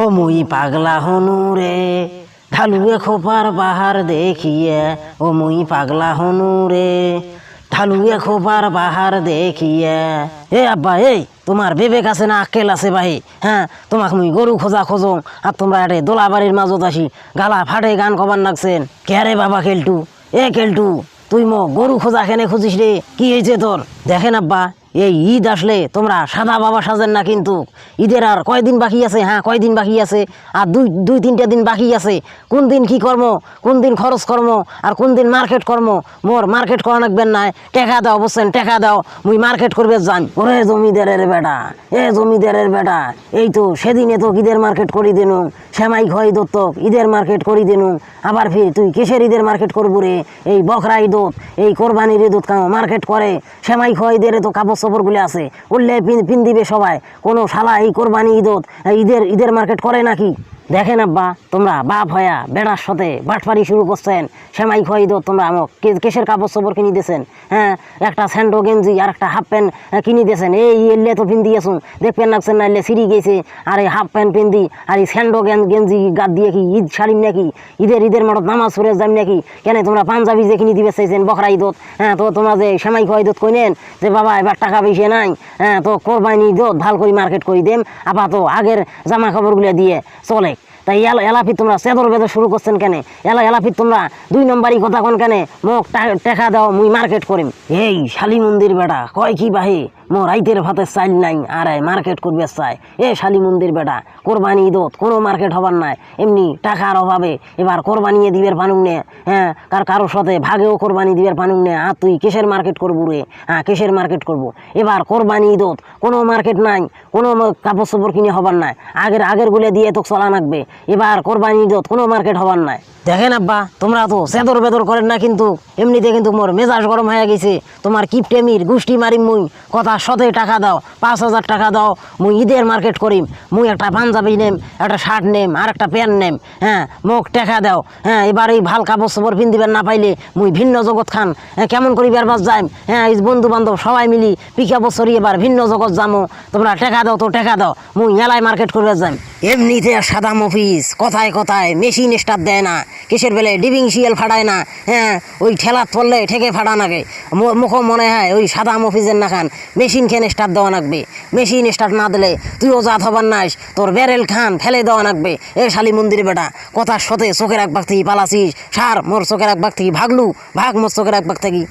ও মুই পাগলা হনু রে। ঢালুয়ে খোপার বাহার দেখিয়ে, ও মুই পাগলা হনু রে। ঢালুয়ে খোপার বাহার দেখিয়ে। এ আব্বা, এই, তোমার বিবেক আছে না, আক্কেল আছে ভাই হ্যাঁ তোমাকে মুই গরু খোঁজা খোঁজো, আর তোমরা এটে দোলাবাড়ির মাজত আসি, গালা ফাটে গান কবার নাকছেন কে রে বাবা কেলটু? এ কেলটু, তুই মো গরু খোঁজা কেনে খুঁজিস রে? কি হয়েছে তোর? দেখেন আব্বা এই ঈদ আসলে তোমরা সাদা বাবা সাজেন না কিন্তু। ঈদের আর কয়দিন বাকি আছে? হ্যাঁ কয়দিন বাকি আছে? আর দুই দুই, তিনটা দিন বাকি আছে। কোন দিন কি কর্ম? কোন দিন খরচ কর্ম? আর কোন দিন মার্কেট কর্ম? মোর মার্কেট করা নাকবেন নাই টেকা দাও বলছেন টেকা দাও। মুই মার্কেট করবে যান ওরে জমিদারের বেটা, এ জমিদারের বেটা, এই তো সেদিনে তো ঈদের মার্কেট করি দিনু। শ্যামাই খয় দত্তক, ঈদের মার্কেট করি দিনু। আবার ফির তুই কিসের ঈদের মার্কেট করব রে? এই বকরা ঈদত এই কোরবানির ঈদত কাম মার্কেট করে, সেমাই খোয়াইদের দের তো কাপড় চোপড়গুলি আছে উঠলে পিন দিবে সবাই। কোনো শালা এই কোরবানি ঈদত ঈদের ঈদের মার্কেট করে নাকি? দেখেন আব্বা, তোমরা বাপ হয়া বেড়ার সাথে বাটপারি শুরু করছেন। সেমাই খোয়াই দো, তোমরা আমক কে- কেসের কাপড় চোপড় কিনে দিয়েছেন হ্যাঁ? একটা স্যান্ডো গেঞ্জি আর একটা হাফ প্যান্ট কিনে দিয়েছেন। এই এলে তো পিন দিয়েছুন, দেখবেন নাকছেন না এলে সিঁড়ি গেছে। আর এই হাফ প্যান্ট পিন দি, আর এই স্যান্ডো গেঞ্জি গাদ দিয়ে কি ঈদ শাড়ি নাকি? ঈদের ঈদের মাঠত নামাজ পড়ে যাম নাকি? কেন তোমরা পাঞ্জাবি যে কিনে দিবে চাইছেন বকরা ঈদত হ্যাঁ? তো তোমরা যে সেমাই খোয়াই দত কইনেন যে, বাবা, এবার টাকা বেশি নাই হ্যাঁ? তো কোরবানি দোত, ভালো করে মার্কেট করে দেম আবার তো আগের জামা কাপড়গুলো দিয়ে চলে তাই এলা এলাফির তোমরা চেদর বেদর শুরু করছেন কেন? এলা এলাফির তোমরা দুই নম্বরই কথা কোন কেন? মোক টাকা দাও, মুই মার্কেট করিম। এই শালি মন্দির বেটা, কয় কি বাহি? মো রাইতের ভাতের চাইল নাই, আর মার্কেট করবে চাই। এ শালি মন্দির বেটা, কোরবানি ঈদত, কোনো মার্কেট হবার নাই। এমনি টাকার অভাবে এবার কোরবানিয়ে দিবের পানুক নে হ্যাঁ কার কারোর সাথে ভাগেও কোরবানি দিবের পানুক নে, আর তুই কিসের মার্কেট করব রে? হ্যাঁ কিসের মার্কেট করব? এবার কোরবানি ঈদত, কোনো মার্কেট নাই, কোনো কাপড় চোপড় কিনে হবার নাই। আগের আগের গুলে দিয়ে তো চলা লাগবে। এবার কোরবানি ঈদত কোনো মার্কেট হবার নাই। দেখেন আব্বা তোমরা তো সেদর বেদর করেন না কিন্তু এমনিতে কিন্তু মোর মেজাজ গরম হয়ে গেছে। তোমার কিপটেমির গুষ্টি মারিম মুই কথা শতে টাকা দাও পাঁচ হাজার টাকা দাও মুই ঈদের মার্কেট করিম। মুই একটা পাঞ্জাবি নেম একটা শার্ট নেম আর একটা প্যান্ট নেম হ্যাঁ মোক টাকা দাও হ্যাঁ এবার এই ভালো কাপড় চোপড় পিন্দিবেন না পাইলে মুই ভিন্ন জগৎ খান। হ্যাঁ, কেমন করি বেরবাস যাইম? হ্যাঁ এই বন্ধু বান্ধব সবাই মিলি পিকা বছরই এবার ভিন্ন জগৎ যামো। তোমরা টাকা দাও তো টাকা দাও মুই মেলায় মার্কেট করবে যাইম। এমনিতে সাদা অফিস কথায় কথায়, মেশিন স্টার্ট দেয় না, কিসের বেলে ডিবিং শিয়াল ফাটায় না হ্যাঁ ওই ঠেলা পড়লে ঠেকে ফাটা নাগে মুখ মনে হয় ওই সাদা অফিসের না খান মেশিন খেনে স্টার্ট দেওয়া লাগবে। মেশিন স্টার্ট না দিলে তুইও জাত হবার নাইস, তোর ব্যারেল খান ফেলে দেওয়া লাগবে। এ শালি মন্দির বেটা, কথার সাথে চোখের এক বাগ থেকে পালাছিস সার, মোর চোখের এক বাগ থেকে ভাগলু, ভাগ মোর চোখের এক বাগ থেকে।